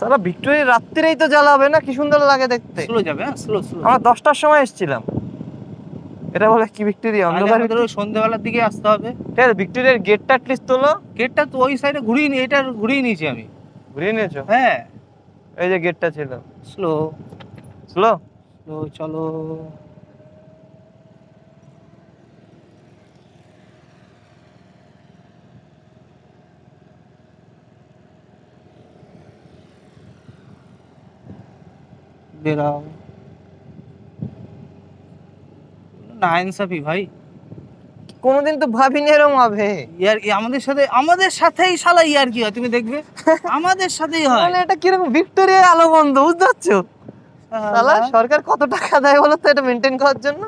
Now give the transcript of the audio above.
সারা Victoria রাত্রিরেই তো জ্বালাবে না? কি সুন্দর লাগে দেখতে। স্লো যাবে হ্যাঁ স্লো স্লো আমরা দশটার সময় এসেছিলাম। এটা বলে কি ভিক্টোরিয়া? অন্ধকার ভিতরে সন্ধ্যাবেলার দিকে আসতে হবে। ঠিক আছে ভিক্টোরিয়ার গেটটা অ্যাটলিস্ট তোলো। গেটটা তো ওই সাইডে ঘুরিয়ে নি এটা ঘুরিয়ে নিয়েছি আমি। ঘুরিয়ে নিয়েছো? হ্যাঁ। এই যে গেটটা ছিল। স্লো স্লো স্লো চলো। বেরাও না ইনসাফি ভাই। কোনোদিন তো ভাবিনি এরম হবে। ইয়ার আমাদের সাথে আমাদের সাথেই শালা ইয়ার কি হয় তুমি দেখবে? আমাদের সাথেই হয়। মানে এটা কীরকম ভিক্টোরিয়ার আলো বন্ধ বুঝতে পারছ? শালা সরকার কত টাকা দেয় বলো তো এটা মেনটেন করার জন্য?